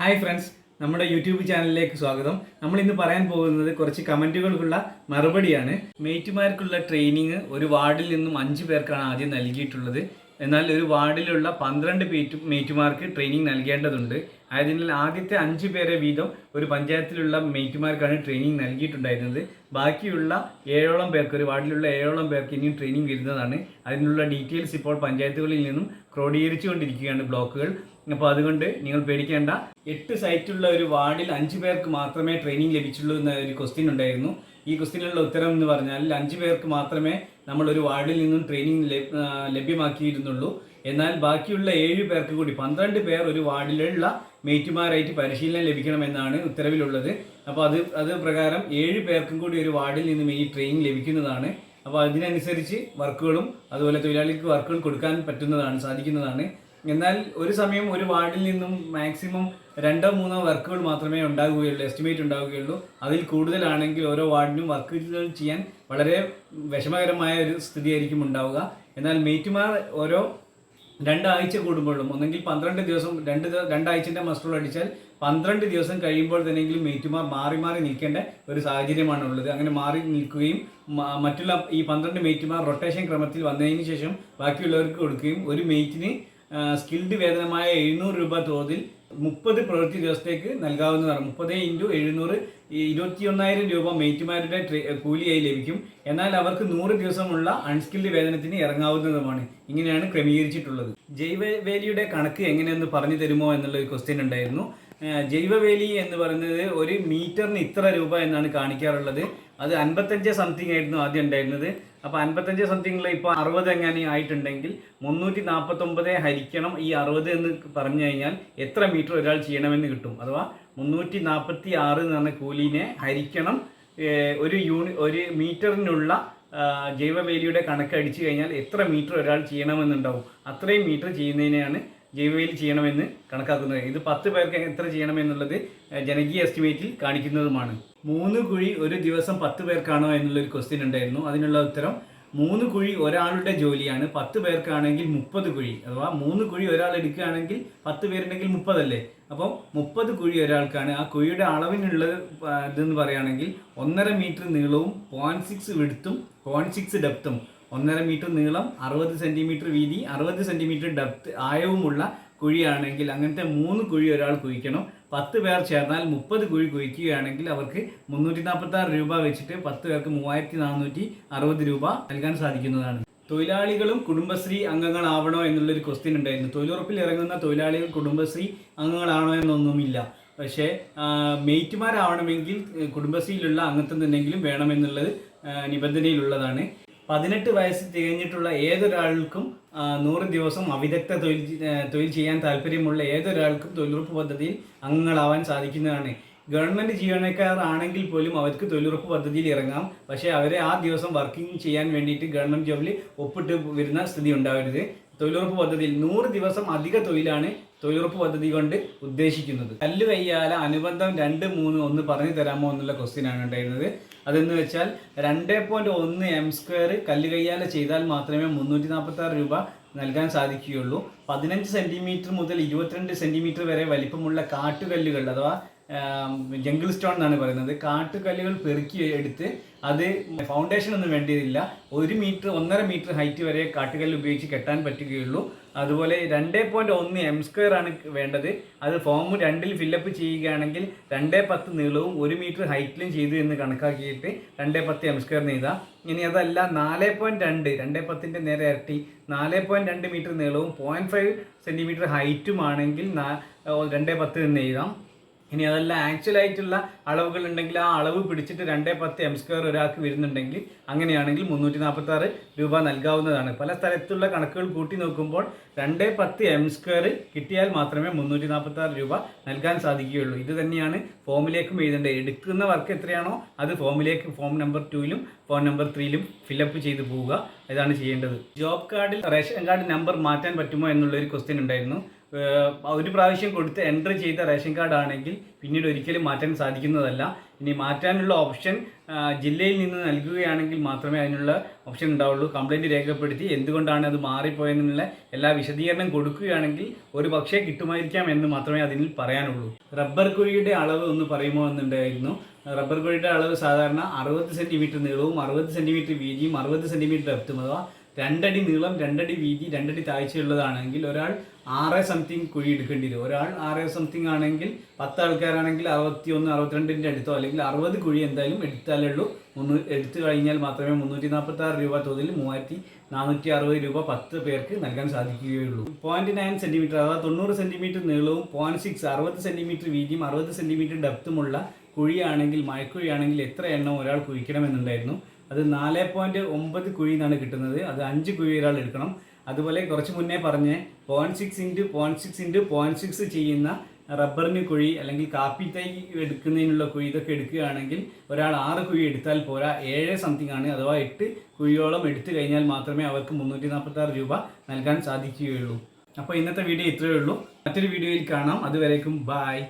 Hi friends നമ്മുടെ YouTube ചാനലിലേക്ക് സ്വാഗതം. നമ്മൾ ഇന്ന് പറയാൻ പോകുന്നത് കുറച്ച് കമന്റുകൾക്കുള്ള മറുപടിയാണ്. മേറ്റുമാർക്കുള്ള ട്രെയിനിങ് ഒരു വാർഡിൽ നിന്നും അഞ്ച് പേർക്കാണ് ആദ്യം നൽകിയിട്ടുള്ളത്. എന്നാൽ ഒരു വാർഡിലുള്ള പന്ത്രണ്ട് പേറ്റു മേറ്റുമാർക്ക് ട്രെയിനിങ് നൽകേണ്ടതുണ്ട്. ആയതിനാൽ ആദ്യത്തെ അഞ്ച് പേരെ വീതം ഒരു പഞ്ചായത്തിലുള്ള മെയ്റ്റുമാർക്കാണ് ട്രെയിനിങ് നൽകിയിട്ടുണ്ടായിരുന്നത്. ബാക്കിയുള്ള ഏഴോളം പേർക്ക് ഒരു വാർഡിലുള്ള ഏഴോളം പേർക്ക് ഇനിയും ട്രെയിനിങ് വരുന്നതാണ്. അതിനുള്ള ഡീറ്റെയിൽസ് ഇപ്പോൾ പഞ്ചായത്തുകളിൽ നിന്നും ക്രോഡീകരിച്ചു കൊണ്ടിരിക്കുകയാണ് ബ്ലോക്കുകൾ. അപ്പോൾ അതുകൊണ്ട് നിങ്ങൾ പേടിക്കേണ്ട. എട്ട് സൈറ്റുള്ള ഒരു വാർഡിൽ അഞ്ച് പേർക്ക് മാത്രമേ ട്രെയിനിങ് ലഭിച്ചുള്ളൂ എന്ന ഒരു ക്വസ്റ്റ്യൻ ഉണ്ടായിരുന്നു. ഈ ക്വസ്റ്റ്യനുള്ള ഉത്തരം എന്ന് പറഞ്ഞാൽ അഞ്ച് പേർക്ക് മാത്രമേ നമ്മൾ ഒരു വാർഡിൽ നിന്നും ട്രെയിനിങ് ലഭ്യമാക്കിയിരുന്നുള്ളൂ. എന്നാൽ ബാക്കിയുള്ള ഏഴ് പേർക്ക് കൂടി പന്ത്രണ്ട് പേർ ഒരു വാർഡിലുള്ള മേറ്റുമാരായിട്ട് പരിശീലനം ലഭിക്കണമെന്നാണ് ഉത്തരവിലുള്ളത്. അപ്പോൾ അത് അത് പ്രകാരം ഏഴ് പേർക്കും കൂടി ഒരു വാർഡിൽ നിന്നും ഈ ട്രെയിനിങ് ലഭിക്കുന്നതാണ്. അപ്പോൾ അതിനനുസരിച്ച് വർക്കുകളും അതുപോലെ തൊഴിലാളിക്ക് വർക്കുകൾ കൊടുക്കാൻ പറ്റുന്നതാണ് സാധിക്കുന്നതാണ്. എന്നാൽ ഒരു സമയം ഒരു വാർഡിൽ നിന്നും മാക്സിമം രണ്ടോ മൂന്നോ വർക്കുകൾ മാത്രമേ ഉണ്ടാകുകയുള്ളൂ എസ്റ്റിമേറ്റ് ഉണ്ടാവുകയുള്ളൂ. അതിൽ കൂടുതലാണെങ്കിൽ ഓരോ വാർഡിനും വർക്കുകൾ ചെയ്യാൻ വളരെ വിഷമകരമായ ഒരു സ്ഥിതിയായിരിക്കും ഉണ്ടാവുക. എന്നാൽ മേറ്റുമാർ ഓരോ രണ്ടാഴ്ച കൂടുമ്പോഴും ഒന്നെങ്കിൽ പന്ത്രണ്ട് ദിവസം രണ്ട് രണ്ടാഴ്ചന്റെ മസ്റ്റർ അടിച്ചാൽ പന്ത്രണ്ട് ദിവസം കഴിയുമ്പോൾ തന്നെയെങ്കിലും മേറ്റുമാർ മാറി മാറി നിൽക്കേണ്ട ഒരു സാഹചര്യമാണ് ഉള്ളത് അങ്ങനെ മാറി നിൽക്കുകയും മറ്റുള്ള ഈ പന്ത്രണ്ട് മേറ്റുമാർ റൊട്ടേഷൻ ക്രമത്തിൽ വന്നതിന് ശേഷം ബാക്കിയുള്ളവർക്ക് കൊടുക്കുകയും ഒരു മേറ്റിന് സ്കിൽഡ് വേതനമായ എഴുന്നൂറ് രൂപ തോതിൽ മുപ്പത് പ്രവൃത്തി ദിവസത്തേക്ക് നൽകാവുന്നതാണ്. മുപ്പത് ഇന്റു എഴുന്നൂറ് ഇരുപത്തി ഒന്നായിരം രൂപ മേറ്റുമാരുടെ കൂലിയായി ലഭിക്കും. എന്നാൽ അവർക്ക് നൂറ് ദിവസമുള്ള അൺസ്കിൽഡ് വേതനത്തിന് ഇറങ്ങാവുന്നതുമാണ്. ഇങ്ങനെയാണ് ക്രമീകരിച്ചിട്ടുള്ളത്. ജൈവവേലിയുടെ കണക്ക് എങ്ങനെയെന്ന് പറഞ്ഞു തരുമോ എന്നുള്ള ഒരു ക്വസ്റ്റ്യൻ ഉണ്ടായിരുന്നു. ജൈവവേലി എന്ന് പറയുന്നത് ഒരു മീറ്ററിന് ഇത്ര രൂപ എന്നാണ് കാണിക്കാറുള്ളത്. അത് അൻപത്തഞ്ച് സംതിങ് ആയിരുന്നു ആദ്യം ഉണ്ടായിരുന്നത്. അപ്പോൾ അൻപത്തഞ്ച് സംതിങ്ങിൽ ഇപ്പോൾ അറുപത് എങ്ങനെ ആയിട്ടുണ്ടെങ്കിൽ മുന്നൂറ്റി നാൽപ്പത്തൊമ്പത് ഹരിക്കണം ഈ അറുപത് എന്ന് പറഞ്ഞു കഴിഞ്ഞാൽ എത്ര മീറ്റർ ഒരാൾ ചെയ്യണമെന്ന് കിട്ടും? അഥവാ മുന്നൂറ്റി നാൽപ്പത്തി ആറ് എന്ന് പറഞ്ഞ കൂലിനെ ഹരിക്കണം ഒരു യൂണി ഒരു മീറ്ററിനുള്ള ജൈവവേലിയുടെ കണക്ക് അടിച്ചു കഴിഞ്ഞാൽ എത്ര മീറ്റർ ഒരാൾ ചെയ്യണമെന്നുണ്ടാവും. അത്രയും മീറ്റർ ചെയ്യുന്നതിനെയാണ് ജൈവവേലി ചെയ്യണമെന്ന് കണക്കാക്കുന്നത്. ഇത് പത്ത് പേർക്ക് എത്ര ചെയ്യണമെന്നുള്ളത് ജനകീയ എസ്റ്റിമേറ്റിൽ കാണിക്കുന്നതുമാണ്. മൂന്ന് കുഴി ഒരു ദിവസം പത്ത് പേർക്കാണോ എന്നുള്ളൊരു ക്വസ്റ്റ്യൻ ഉണ്ടായിരുന്നു. അതിനുള്ള ഉത്തരം മൂന്ന് കുഴി ഒരാളുടെ ജോലിയാണ് പത്ത് പേർക്കാണെങ്കിൽ മുപ്പത് കുഴി. അഥവാ മൂന്ന് കുഴി ഒരാൾ എടുക്കുകയാണെങ്കിൽ പത്ത് പേരുണ്ടെങ്കിൽ മുപ്പതല്ലേ? അപ്പം മുപ്പത് കുഴി ഒരാൾക്കാണ്. ആ കുഴിയുടെ അളവിനുള്ളത് ഇതെന്ന് പറയുകയാണെങ്കിൽ ഒന്നര മീറ്റർ നീളവും പോയിന്റ് സിക്സ് വിടുത്തും പോയിന്റ് സിക്സ് ഡെപ്തും ഒന്നര മീറ്റർ നീളം അറുപത് സെന്റിമീറ്റർ വീതി അറുപത് സെന്റിമീറ്റർ ഡെപ്ത് ആയവുമുള്ള കുഴിയാണെങ്കിൽ അങ്ങനത്തെ മൂന്ന് കുഴി ഒരാൾ കുഴിക്കണം. പത്ത് പേർ ചേർന്നാൽ മുപ്പത് കുഴി കുഴിക്കുകയാണെങ്കിൽ അവർക്ക് മുന്നൂറ്റി നാൽപ്പത്തി ആറ് രൂപ വെച്ചിട്ട് പത്ത് പേർക്ക് മൂവായിരത്തി നാനൂറ്റി അറുപത് രൂപ നൽകാൻ സാധിക്കുന്നതാണ്. തൊഴിലാളികളും കുടുംബശ്രീ അംഗങ്ങളാവണോ എന്നുള്ളൊരു ക്വസ്റ്റ്യൻ ഉണ്ടായിരുന്നു. തൊഴിലുറപ്പിൽ ഇറങ്ങുന്ന തൊഴിലാളികൾ കുടുംബശ്രീ അംഗങ്ങളാണോ എന്നൊന്നുമില്ല. പക്ഷേ മെയ്റ്റുമാരാവണമെങ്കിൽ കുടുംബശ്രീയിലുള്ള അംഗത്വം തന്നെങ്കിലും വേണമെന്നുള്ളത് നിബന്ധനയിലുള്ളതാണ്. പതിനെട്ട് വയസ്സ് തികഞ്ഞിട്ടുള്ള ഏതൊരാൾക്കും നൂറ് ദിവസം അവിദഗ്ധ തൊഴിൽ തൊഴിൽ ചെയ്യാൻ താല്പര്യമുള്ള ഏതൊരാൾക്കും തൊഴിലുറപ്പ് പദ്ധതിയിൽ അംഗങ്ങളാവാൻ സാധിക്കുന്നതാണ്. ഗവൺമെന്റ് ജീവനക്കാരാണെങ്കിൽ പോലും അവർക്ക് തൊഴിലുറപ്പ് പദ്ധതിയിൽ ഇറങ്ങാം. പക്ഷേ അവരെ ആ ദിവസം വർക്കിംഗ് ചെയ്യാൻ വേണ്ടിയിട്ട് ഗവൺമെന്റ് ജോബിൽ ഒപ്പിട്ട് വരുന്ന സ്ഥിതി ഉണ്ടാവരുത്. തൊഴിലുറപ്പ് പദ്ധതിയിൽ നൂറ് ദിവസം അധിക തൊഴിലാണ് തൊഴിലുറപ്പ് പദ്ധതി കൊണ്ട് ഉദ്ദേശിക്കുന്നത്. കല്ല് വയ്യാല അനുബന്ധം രണ്ട് മൂന്ന് ഒന്ന് പറഞ്ഞു തരാമോ എന്നുള്ള ക്വസ്റ്റ്യൻ ആണ് ഉണ്ടായിരുന്നത്. അതെന്ന് വെച്ചാൽ രണ്ട് പോയിന്റ് ഒന്ന് എം സ്ക്വയർ കല്ല് കയ്യാല ചെയ്താൽ മാത്രമേ മുന്നൂറ്റി നാൽപ്പത്തി ആറ് രൂപ നൽകാൻ സാധിക്കുകയുള്ളൂ. പതിനഞ്ച് സെന്റിമീറ്റർ മുതൽ ഇരുപത്തിരണ്ട് സെന്റിമീറ്റർ വരെ വലിപ്പമുള്ള കാട്ടുകല്ലുകൾ അഥവാ ജംഗിൾ സ്റ്റോൺ എന്നാണ് പറയുന്നത്. കാട്ടുകല്ലുകൾ പെറുക്കി എടുത്ത് അത് ഫൗണ്ടേഷൻ ഒന്നും വേണ്ടിയതില്ല. ഒരു മീറ്റർ ഒന്നര മീറ്റർ ഹൈറ്റ് വരെ കാട്ടുകല്ല് ഉപയോഗിച്ച് കെട്ടാൻ പറ്റുകയുള്ളൂ. അതുപോലെ രണ്ട് പോയിന്റ് ഒന്ന് എം സ്ക്വയർ ആണ് വേണ്ടത്. അത് ഫോം രണ്ടിൽ ഫില്ലപ്പ് ചെയ്യുകയാണെങ്കിൽ രണ്ട് പത്ത് നീളവും ഒരു മീറ്റർ ഹൈറ്റിലും ചെയ്തു എന്ന് കണക്കാക്കിയിട്ട് രണ്ട് പത്ത് എം സ്ക്വയർ എഴുതാം. ഇനി അതല്ല നാല് പോയിന്റ് രണ്ട് രണ്ട് പത്തിന്റെ നേരെ ഇരട്ടി നാല് പോയിന്റ് രണ്ട് മീറ്റർ നീളവും പോയിന്റ് ഫൈവ് സെന്റിമീറ്റർ ഹൈറ്റുമാണെങ്കിൽ രണ്ടേ പത്ത് എന്ന് എഴുതാം. ഇനി അതല്ല ആക്ച്വൽ ആയിട്ടുള്ള അളവുകൾ ഉണ്ടെങ്കിൽ ആ അളവ് പിടിച്ചിട്ട് രണ്ടേ പത്ത് എം സ്ക്വയർ ഒരാൾക്ക് വരുന്നുണ്ടെങ്കിൽ അങ്ങനെയാണെങ്കിൽ മുന്നൂറ്റി നാൽപ്പത്തി ആറ് രൂപ നൽകാവുന്നതാണ്. പല സ്ഥലത്തുള്ള കണക്കുകൾ കൂട്ടി നോക്കുമ്പോൾ രണ്ടേ പത്ത് എം സ്ക്വയർ കിട്ടിയാൽ മാത്രമേ മുന്നൂറ്റി നാൽപ്പത്തി ആറ് രൂപ നൽകാൻ സാധിക്കുകയുള്ളൂ. ഇത് തന്നെയാണ് ഫോമിലേക്കും എഴുതേണ്ടത്. എടുക്കുന്ന വർക്ക് എത്രയാണോ അത് ഫോമിലേക്ക് ഫോം നമ്പർ ടുവിലും ഫോൺ നമ്പർ ത്രീയിലും ഫില്ലപ്പ് ചെയ്ത് പോവുക. ഇതാണ് ചെയ്യേണ്ടത്. ജോബ് കാർഡിൽ റേഷൻ കാർഡ് നമ്പർ മാറ്റാൻ പറ്റുമോ എന്നുള്ളൊരു ക്വസ്റ്റ്യൻ ഉണ്ടായിരുന്നു. ഒരു പ്രാവശ്യം കൊടുത്ത് എൻട്രി ചെയ്ത റേഷൻ കാർഡ് ആണെങ്കിൽ പിന്നീട് ഒരിക്കലും മാറ്റാൻ സാധിക്കുന്നതല്ല. ഇനി മാറ്റാനുള്ള ഓപ്ഷൻ ജില്ലയിൽ നിന്ന് നൽകുകയാണെങ്കിൽ മാത്രമേ അതിനുള്ള ഓപ്ഷൻ ഉണ്ടാവുള്ളൂ. കംപ്ലൈന്റ് രേഖപ്പെടുത്തി എന്തുകൊണ്ടാണ് അത് മാറിപ്പോയെന്നുള്ള എല്ലാ വിശദീകരണം കൊടുക്കുകയാണെങ്കിൽ ഒരു പക്ഷേ കിട്ടുമായിരിക്കാം എന്ന് മാത്രമേ അതിൽ പറയാനുള്ളൂ. റബ്ബർ കുഴിയുടെ അളവ് ഒന്ന് പറയുമോ എന്നുണ്ടായിരുന്നു. റബ്ബർ കുഴിയുടെ അളവ് സാധാരണ അറുപത് സെന്റിമീറ്റർ നീളവും അറുപത് സെന്റിമീറ്റർ വീതിയും അറുപത് സെന്റിമീറ്റർ ഡെപ്തും അഥവാ രണ്ടടി നീളം രണ്ടടി വീതി രണ്ടടി താഴ്ചയുള്ളതാണെങ്കിൽ ഒരാൾ ആറ് സംതിങ് കുഴി എടുക്കേണ്ടി വരും. ഒരാൾ ആറ് സംതിങ് ആണെങ്കിൽ പത്ത് ആൾക്കാരാണെങ്കിൽ അറുപത്തി ഒന്ന് അറുപത്തിരണ്ടിന്റെ അടുത്തോ അല്ലെങ്കിൽ അറുപത് കുഴി എന്തായാലും എടുത്താലേ ഉള്ളൂ. മുന്നൂ എടുത്തു കഴിഞ്ഞാൽ മാത്രമേ മുന്നൂറ്റി നാൽപ്പത്തി ആറ് രൂപ തോതിൽ മൂവായിരത്തി നാനൂറ്റി അറുപത് രൂപ പത്ത് പേർക്ക് നൽകാൻ സാധിക്കുകയുള്ളൂ. പോയിന്റ് നയൻ സെന്റിമീറ്റർ അഥവാ തൊണ്ണൂറ് സെന്റിമീറ്റർ നീളവും പോയിന്റ് സിക്സ് അറുപത് സെന്റിമീറ്റർ വീതിയും അറുപത് സെന്റിമീറ്റർ ഡെപ്തുമുള്ള കുഴിയാണെങ്കിൽ മഴക്കുഴിയാണെങ്കിൽ എത്ര എണ്ണം ഒരാൾ കുഴിക്കണമെന്നുണ്ടായിരുന്നു. അത് നാല് പോയിന്റ് ഒമ്പത് കുഴി എന്നാണ് കിട്ടുന്നത്. അത് അഞ്ച് കുഴി ഒരാൾ എടുക്കണം. അതുപോലെ കുറച്ച് മുന്നേ പറഞ്ഞ് point six into point six into point six ചെയ്യുന്ന റബ്ബറിന് കുഴി അല്ലെങ്കിൽ കാപ്പി തൈ എടുക്കുന്നതിനുള്ള കുഴി ഇതൊക്കെ എടുക്കുകയാണെങ്കിൽ ഒരാൾ ആറ് കുഴി എടുത്താൽ പോരാ. ഏഴ് സംതിങ് ആണ്. അഥവാ എട്ട് കുഴിയോളം എടുത്തു കഴിഞ്ഞാൽ മാത്രമേ അവർക്ക് മുന്നൂറ്റി നാൽപ്പത്തി ആറ് രൂപ നൽകാൻ സാധിക്കുകയുള്ളൂ. അപ്പോൾ ഇന്നത്തെ വീഡിയോ ഇത്രയേ ഉള്ളൂ. മറ്റൊരു വീഡിയോയിൽ കാണാം. അതുവരേക്കും ബായ്